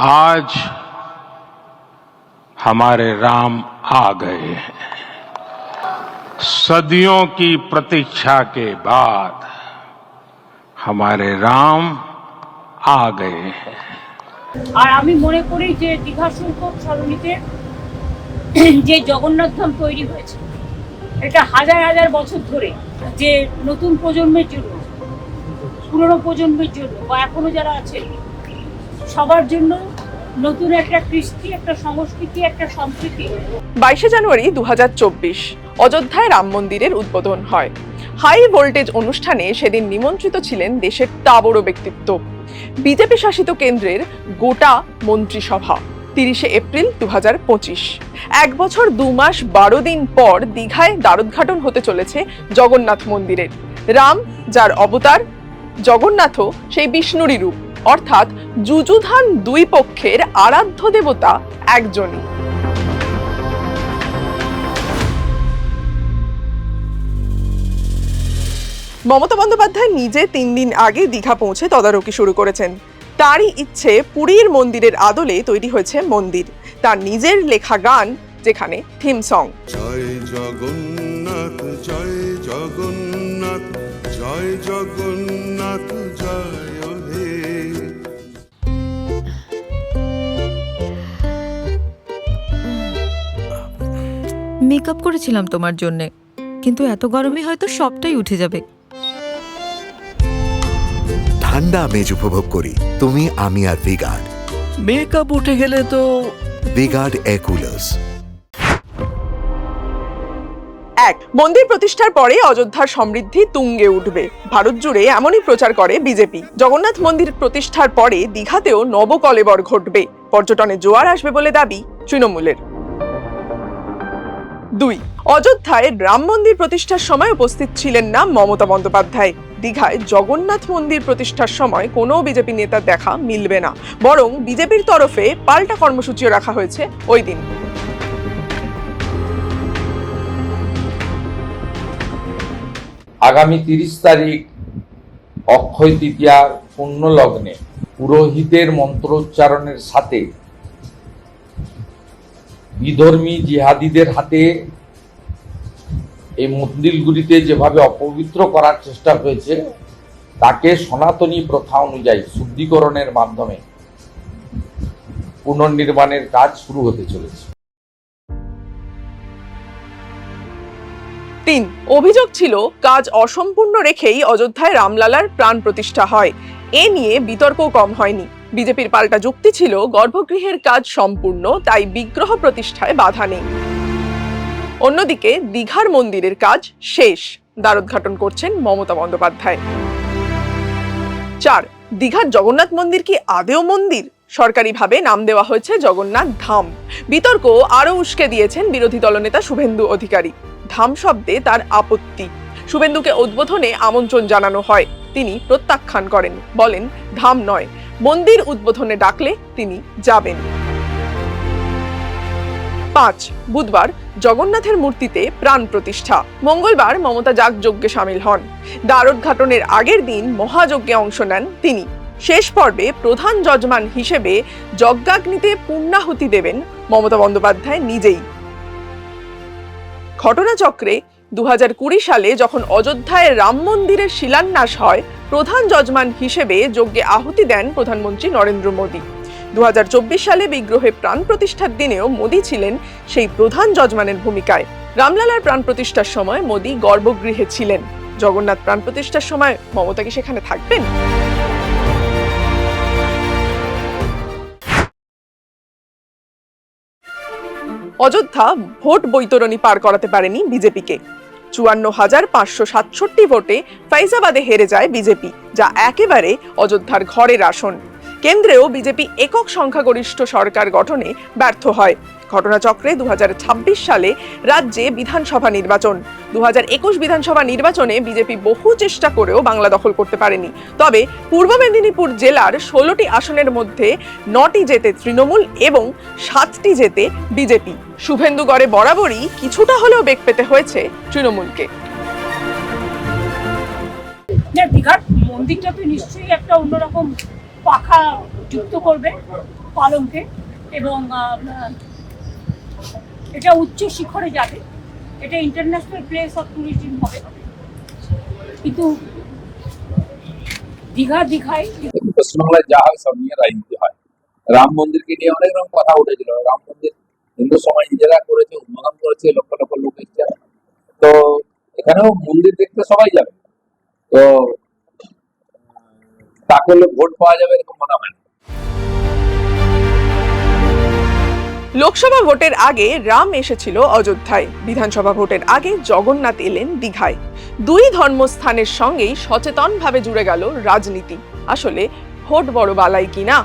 आज हमारे राम आ गए हैं सदियों की प्रतीक्षा के बाद हमारे राम आ गए हैं আর আমি মনে করি যে দীঘা শুল্ক সরণিতে যে জগন্নাথ ধাম তৈরি হয়েছে এটা হাজার হাজার বছর ধরে যে নতুন প্রজন্মের জন্য পুরনো প্রজন্মের জন্য বা এখনো যারা আছে সবার জন্য নতুন একটা কৃষ্টি, একটা সংস্কৃতি একটা সংস্কৃতি বাইশে জানুয়ারি দু অযোধ্যায় রাম মন্দিরের উদ্বোধন হয়। হাই ভোল্টেজ অনুষ্ঠানে সেদিন নিমন্ত্রিত ছিলেন দেশের তাবড় ব্যক্তিত্ব। বিজেপি শাসিত কেন্দ্রের গোটা মন্ত্রিসভা, তিরিশে এপ্রিল দু এক বছর দু মাস বারো দিন পর দীঘায় দ্বারোদ্ঘাটন হতে চলেছে জগন্নাথ মন্দিরের। রাম, যার অবতার জগন্নাথও সেই বিষ্ণুরই রূপ। অর্থাৎ যুযুধান দুই পক্ষের আরাধ্য দেবতা একজনই। মমতা বন্দ্যোপাধ্যায় নিজে তিন দিন আগে দীঘা পৌঁছে তদারকি শুরু করেছেন। তারই ইচ্ছে পুরীর মন্দিরের আদলে তৈরি হয়েছে মন্দির। তার নিজের লেখা গান, যেখানে থিম সং জয় জগন্নাথ জয় জগন্নাথ জয় জগন্নাথ, জয় মেকআপ করেছিলাম তোমার জন্যে। কিন্তু এত গরমে হয়তো সবটাই উঠে যাবে। ঠান্ডা আমেজ উপভোগ করি। তুমি আমি আর ভিগার্ড। মেকআপ উঠে গেলে তো ভিগার্ড এয়ার কুলার্স এক মন্দির প্রতিষ্ঠার পরে অযোধ্যার সমৃদ্ধি তুঙ্গে উঠবে। ভারত জুড়ে এমনই প্রচার করে বিজেপি। জগন্নাথ মন্দির প্রতিষ্ঠার পরে দীঘাতেও নবকলেবর ঘটবে। পর্যটনে জোয়ার আসবে বলে দাবি তৃণমূলের। দুই। অযোধ্যায় রাম মন্দির প্রতিষ্ঠার সময় উপস্থিত ছিলেন না মমতা বন্দ্যোপাধ্যায়। দীঘায় জগন্নাথ মন্দির প্রতিষ্ঠার সময় কোনো বিজেপি নেতার দেখা মিলবে না। বরং বিজেপির তরফে পাল্টা কর্মসূচিও রাখা হয়েছে ওই দিন। আগামী তিরিশ তারিখ অক্ষয় তৃতীয়ার পুণ্য লগ্নে পুরোহিতের মন্ত্রোচ্চারণের সাথে বিধর্মী জিহাদিদের হাতে এই মন্দিরগুলিতে যেভাবে অপবিত্র করার চেষ্টা হয়েছে, তাকে সনাতনী প্রথা অনুযায়ী শুদ্ধিকরণের মাধ্যমে পুনর্নির্মাণের কাজ শুরু হতে চলেছে। তিন, অভিযোগ ছিল কাজ অসম্পূর্ণ রেখেই অযোধ্যায় রামলালার প্রাণ প্রতিষ্ঠা হয়। এ নিয়ে বিতর্ক কম হয়নি। বিজেপির পাল্টা যুক্তি ছিল, গর্ভগৃহের কাজ সম্পূর্ণ, তাই বিগ্রহ প্রতিষ্ঠায় বাধা নেই। অন্যদিকে, দীঘার মন্দিরের কাজ শেষ দ্বারোদ্ঘাটন করছেন মমতা বন্দ্যোপাধ্যায়। চার, দীঘার জগন্নাথ মন্দির কি আদেও মন্দির? সরকারিভাবে নাম দেওয়া হয়েছে জগন্নাথ ধাম। বিতর্ক আরও উস্কে দিয়েছেন বিরোধী দলনেতা শুভেন্দু অধিকারী। ধাম শব্দে তার আপত্তি। শুভেন্দুকে উদ্বোধনে আমন্ত্রণ জানানো হয়। তিনি প্রত্যাখ্যান করেন। বলেন, ধাম নয় মন্দির উদ্বোধনে ডাকলে তিনি যাবেন। পাঁচ, বুধবার জগন্নাথের মূর্তিতে প্রাণ প্রতিষ্ঠা। মঙ্গলবার মমতা যাগযজ্ঞে সামিল হন। দ্বারোদ্ঘাটনের আগের দিন মহাযজ্ঞে অংশ নেন তিনি। শেষ পর্বে প্রধান যজমান হিসেবে যজ্ঞাগ্নিতে পূর্ণাহুতি দেবেন মমতা বন্দ্যোপাধ্যায় নিজেই। ঘটনাচক্রে দু সালে যখন অযোধ্যায় রাম মন্দিরের শিলান্যাস হয় প্রধান যজমান হিসেবে যজ্ঞে আহুতি দেন প্রধানমন্ত্রী নরেন্দ্র মোদী। দুহাজার চব্বিশ সালে বিগ্রহে প্রাণ প্রতিষ্ঠার দিনেও মোদী ছিলেন সেই প্রধান যজমানের ভূমিকায়। রামলালার প্রাণ প্রতিষ্ঠার সময় মোদী গর্ভগৃহে ছিলেন। জগন্নাথ প্রাণ প্রতিষ্ঠার সময় মমতা কি সেখানে থাকবেন? অযোধ্যা ভোট বৈতরণী পার করাতে পারেনি বিজেপিকে। চুয়ান্ন হাজার পাঁচশো সাতষট্টি ভোটে ফাইজাবাদে হেরে যায় বিজেপি যা একেবারে অযোধ্যার ঘরের আসন। কেন্দ্রেও বিজেপি একক সংখ্যাগরিষ্ঠ সরকার গঠনে ব্যর্থ হয়। ঘটনাচক্রে দুহাজার ছাব্বিশ সালে রাজ্যে বিধানসভা নির্বাচন। দুহাজার একুশ বিধানসভা নির্বাচনে বিজেপি বহু চেষ্টা করেও বাংলা দখল করতে পারেনি। তবে পূর্ব মেদিনীপুর জেলার ষোলোটি আসনের মধ্যে নটি জেতে তৃণমূল এবং সাতটি জেতে বিজেপি। শুভেন্দুগড়ে বরাবরই কিছুটা হলেও বেগ পেতে হয়েছে তৃণমূলকে। দীঘার মন্দিরটা তো নিশ্চয়ই একটা অন্যরকম পাখা যুক্ত করবে পালঙ্কে এবং এটা উচ্চ শিখরে যাবে। এটা ইন্টারন্যাশনাল প্লেস অফ ট্যুরিজম হবে। কিন্তু দীঘা দীঘায় পশ্চিমবাংলায় যা হয় সব নিয়ে রাজনীতি হয়। রাম মন্দিরকে নিয়ে অনেক রকম কথা উঠেছিল। রাম মন্দির হিন্দু সমাজ নিজেরা করেছে উদ্বোধন করেছে, লক্ষ লক্ষ লোক এসছে। তো এখানেও মন্দির দেখতে সবাই যাবে। তো তা করলে ভোট পাওয়া যাবে এরকম মনে হয় লোকসভা ভোটের আগে রাম এসেছিল অযোধ্যায়। বিধানসভা ভোটের আগে জগন্নাথ এলেন দীঘায়। দুই ধর্মস্থানের সঙ্গেই সচেতনভাবে জুড়ে গেল রাজনীতি। আসলে ভোট বড় বালাই কিনা?